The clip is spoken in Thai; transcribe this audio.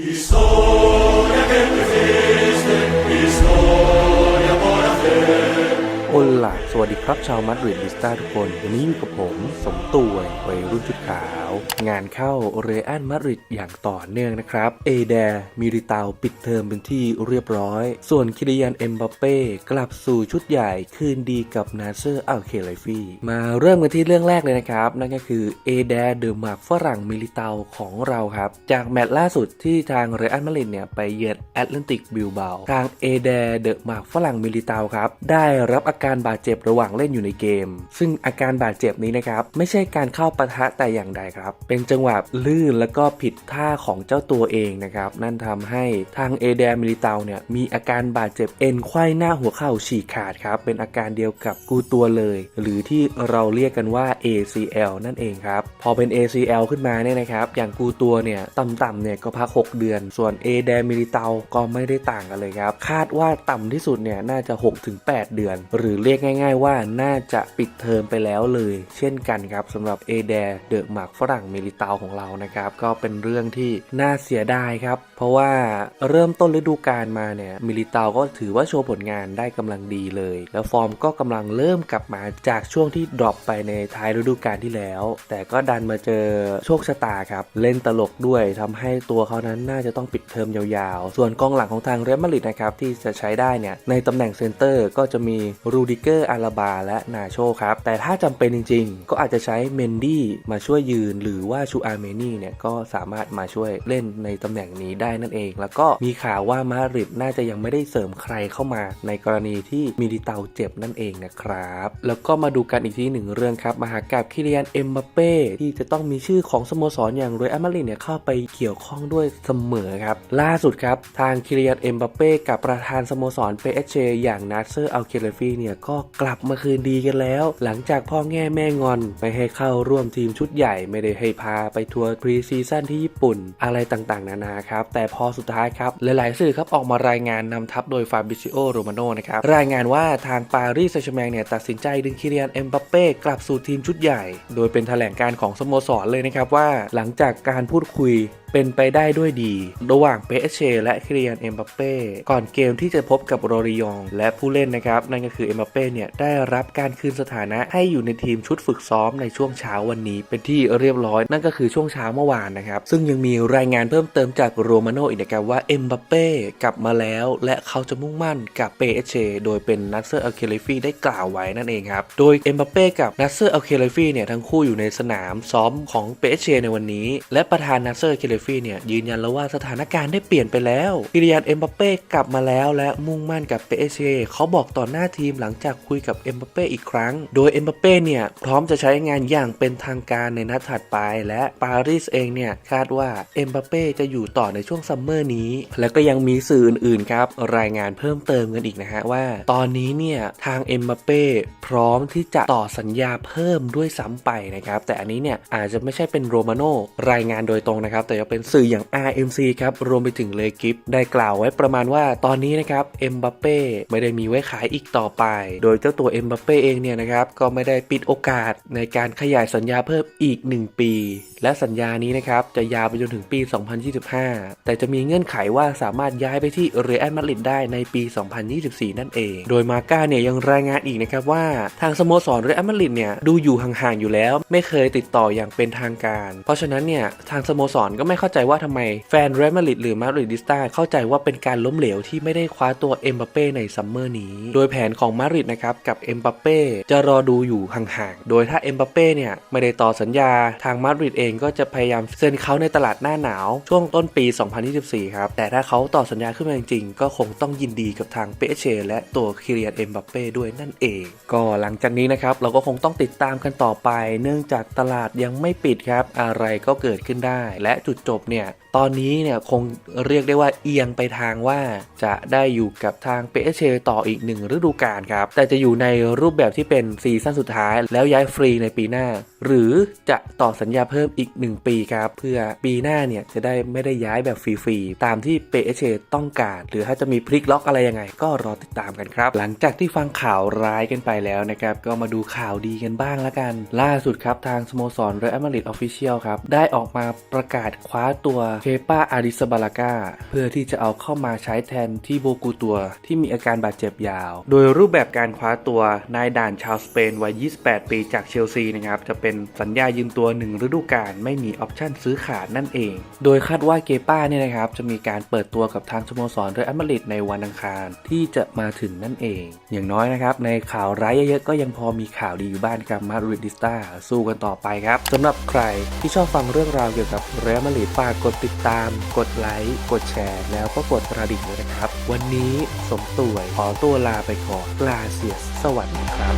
Historia che tu fiste, historia buona fede. โอล่ะ สวัสดีครับชาวมัดริดลิสตาทุกคน วันนี้อยู่กับผม สมตัวยวัยรุ่นชุดขาว งานเข้าเรอัลมาดริดอย่างต่อเนื่องนะครับ เอแดมิริตาปิดเทอมเป็นที่เรียบร้อย ส่วนคิริยันเอ็มบัปเป้กลับสู่ชุดใหญ่คืนดีกับนาเซอร์อัลเคไลฟี่ มาเริ่มกันที่เรื่องแรกเลยนะครับ นั่นก็คือเอแดเดอะมาร์กฝรั่งมิริตาของเราครับ จากแมตช์ล่าสุดที่ทางเรอัลมาดริดเนี่ยไปเยือนแอตแลนติกบิลเบาทางเอแดเดอะมาร์กฝรั่งมิริตาครับได้รับอาการการบาดเจ็บระหว่างเล่นอยู่ในเกม ซึ่งอาการบาดเจ็บนี้นะครับไม่ใช่การเข้าปะทะแต่อย่างใดครับ เป็นจังหวะลื่นแล้วก็ผิดท่าของเจ้าตัวเองนะครับนั่นทำให้ทางเอเดมิลิเตาเนี่ยมีอาการบาดเจ็บเอ็นไขว้หน้าหัวเข่าฉีกขาดครับเป็นอาการเดียวกับกูตัวเลย หรือที่เราเรียกกันว่า ACL นั่นเองครับพอเป็น ACL ขึ้นมาเนี่ยนะครับอย่างกูตัวเนี่ยต่ำๆเนี่ยก็พัก 6 เดือน ส่วน A แดมิลิเตาก็ไม่ได้ต่างกันเลยครับ คาดว่าต่ำที่สุดเนี่ยน่าจะ 6-8 เดือน หรือเรียกง่าย ๆ ว่าน่าจะปิดเทอมไปแล้วเลย เช่นกันครับสำหรับ A แดเดอะหมากฝรั่งมิลิตาของเรานะครับก็เป็นเรื่องที่น่าเสียดายครับ เพราะว่าเริ่มต้นฤดูกาลมาเนี่ยมิลิตาก็ถือว่าโชว์ผลงานได้กำลังดีเลย แล้วฟอร์มก็กำลังเริ่มกลับมาจากช่วงที่ดรอปไปในท้ายฤดูกาลที่แล้ว แต่ก็ดันมาเจอโชคชะตาครับเล่นตลกด้วยทำให้ตัวเขานั้นน่าจะต้องปิดเทอมยาวๆ ส่วนกองหลังของทางเรอัลมาดริดนะครับที่จะใช้ได้เนี่ยในตำแหน่งเซนเตอร์ก็จะมีรูดิเกอร์อาราบาและนาโชครับ แต่ถ้าจำเป็นจริง ๆ ก็อาจจะใช้เมนดี้มาช่วยยืน หรือว่าชูอาร์เมนี่เนี่ยก็สามารถมาช่วยเล่นในตำแหน่งนี้ได้นั่นเอง แล้วก็มีข่าวว่ามาดริดน่าจะยังไม่ได้เสริมใครเข้ามา ในกรณีที่มิลิเตาเจ็บนั่นเองนะครับ แล้วก็มาดูกันอีกทีหนึ่งเรื่องครับมหากาบคิริยันเอ็มบัปเป้ที่จะต้องมีชื่อของสโมสรอย่างเรอัลมาดริดเนี่ยเข้าไปเกี่ยวข้องด้วยเสมอครับล่าสุดครับทางคิริยันเอ็มบัปเป้กับประธานสโมสรเปเอเชอย่างนาเซอร์อัลเคเลฟีเนี่ยก็กลับมาคืนดีกันแล้ว หลังจากพ่อแง่แม่งอนไม่ให้เข้าร่วมทีมชุดใหญ่ไม่ได้ให้พาไปทัวร์พรีซีซั่นที่ญี่ปุ่นอะไรต่างๆ นานาครับ แต่พอสุดท้ายครับ หลายๆสื่อครับออกมารายงานนำทัพโดยฟาบิซิโอโรมาโนนะครับรายงานว่าทางปารีสแซงต์แชร์แมงเนี่ยตัดสินใจดึงคิริยันเอ็มบัปเป้กลับสู่ทีมชุดใหญ่ โดยเป็นแถลงการของสโมสรเลยนะครับว่า หลังจากการพูดคุยเป็นไปได้ด้วยดี ระหว่างเปเชและคิริยันเอ็มบัปเป้ก่อนเกมที่จะพบกับโรริยองและผู้เล่นนะครับนั่นก็คือเอ็มบัปเป้เนี่ยได้รับการคืนสถานะให้อยู่ในทีมชุดฝึกซ้อมในช่วงเช้าวันนี้ เป็นที่เรียบร้อยนั่นก็คือช่วงเช้าเมื่อวานนะครับ ซึ่งยังมีรายงานเพิ่มเติมจากโรมาโนอีกนะครับว่าเอ็มบัปเป้กลับมาแล้ว และเขาจะมุ่งมั่นกับเปเอเชโดยเป็นนัสเซอร์อัลเคเลฟีได้กล่าวไว้นั่นเองครับ โดยเอ็มบัปเป้กับนัสเซอร์อัลเคเลฟีเนี่ยทั้งคู่อยู่ในสนามซ้อมของเปเอเชในวันนี้ และประธานนัสเซอร์อัคเคเลฟีเนี่ยยืนยันแล้วว่าสถานการณ์ได้เปลี่ยนไปแล้วกิริยานเอ็มบัปเป้กลับมาแล้วและมุ่งมั่นกับเปเชเขาบอกต่อหน้าทีมหลังังจากคุยกับเอ็มบัปเป้อีกครั้ง โดยเอ็มบัปเป้เนี่ยพร้อมจะใช้งานอย่างเป็นทางการในนัดถัดไป และปารีสเองเนี่ยคาดว่าเอ็มบัปเป้จะอยู่ต่อในช่วงซัมเมอร์นี้ แล้วก็ยังมีสื่ออื่นๆครับรายงานเพิ่มเติมกันอีกนะฮะว่า ตอนนี้เนี่ยทางเอ็มบัปเป้พร้อมที่จะต่อสัญญาเพิ่มด้วยซ้ำไปนะครับแต่อันนี้เนี่ยอาจจะไม่ใช่เป็นโรมาโนรายงานโดยตรงนะครับแต่จะเป็นสื่ออย่าง RMC ครับรวมไปถึงเลกิฟได้กล่าวไว้ประมาณว่าตอนนี้นะครับเอ็มบัปเป้ไม่ได้มีไว้ขายอีกต่อไปโดยเจ้าตัวเอ็มบัปเป้เองเนี่ยนะครับก็ไม่ได้ปิดโอกาสในการขยายสัญญาเพิ่มอีก 1 ปี และสัญญานี้นะครับจะยาวไปจนถึงปี 2025 แต่จะมีเงื่อนไขว่าสามารถย้ายไปที่เรอัลมาดริดได้ในปี 2024 นั่นเอง โดยมาก้าเนี่ยยังรายงานอีกนะครับว่าทางสโมสรเรอัลมาดริดเนี่ยดูอยู่ห่างๆอยู่แล้ว ไม่เคยติดต่ออย่างเป็นทางการ เพราะฉะนั้นเนี่ยทางสโมสรก็ไม่เข้าใจว่าทำไมแฟนเรอัลมาดริดหรือมาดริดิสตาเข้าใจว่าเป็นการล้มเหลวที่ไม่ได้คว้าตัวเอ็มบัปเป้ในซัมเมอร์นี้ โดยแผนของมาริดนะครับกับเอ็มบัปเป้จะรอดูอยู่ห่างๆ โดยถ้าเอ็มบัปเป้เนี่ยไม่ได้ต่อสัญญาทางมาดริดเองก็จะพยายามเซ็นเขาในตลาดหน้าหนาว ช่วงต้นปี 2024 ครับ แต่ถ้าเขาต่อสัญญาขึ้นมาจริงๆ ก็คงต้องยินดีกับทางเปเชและตัวคิเริยันเอ็มบัปเป้ด้วยนั่นเอง ก็หลังจากนี้นะครับเราก็คงต้องติดตามกันต่อไป เนื่องจากตลาดยังไม่ปิดครับ อะไรก็เกิดขึ้นได้ และจุดจบเนี่ยตอนนี้เนี่ยคงเรียกได้ว่าเอียงไปทางว่าจะได้อยู่กับทางเปเชต่ออีกหนึ่งฤดูกาลครับนะครับ แต่จะอยู่ในรูปแบบที่เป็นซีซั่นสุดท้าย แล้วย้ายฟรีในปีหน้า หรือจะต่อสัญญาเพิ่มอีก 1 ปีครับ เพื่อปีหน้าเนี่ยจะได้ไม่ได้ย้ายแบบฟรีๆ ตามที่เปชต้องการ หรือถ้าจะมีพลิกล็อกอะไรยังไง ก็รอติดตามกันครับ หลังจากที่ฟังข่าวร้ายกันไปแล้วนะครับ ก็มาดูข่าวดีกันบ้างละกัน ล่าสุดครับทางสโมสรเรอัลมาดริดออฟฟิเชียลครับได้ออกมาประกาศคว้าตัวเคป้าอาริสบาลากาเพื่อที่จะเอาเข้ามาใช้แทนที่โบกูตัวที่มีอาการบาดเจ็บยาว โดยรูปแบบการคว้าตัวนายด่านชาวสเปนวัย 28 ปีจากเชลซีนะครับจะเป็นสัญญายืมตัว 1 ฤดูกาลไม่มีออปชั่นซื้อขาดนั่นเอง โดยคาดว่าเกป้าเนี่ยนะครับจะมีการเปิดตัวกับทางสโมสรเรอัลมาดริดในวันอังคารที่จะมาถึงนั่นเอง อย่างน้อยนะครับในข่าวร้ายเยอะๆก็ยังพอมีข่าวดีอยู่บ้างครับมาดริดดิสตาสู้กันต่อไปครับสำหรับใครที่ชอบฟังเรื่องราวเกี่ยวกับเรอัลมาดริดฝากกดติดตาม กดไลค์กดแชร์ แล้วก็กดกระดิ่งด้วยนะครับ วันนี้สมต่วยขอตัวลาไปก่อนลาาเซียสสวัสดีครับ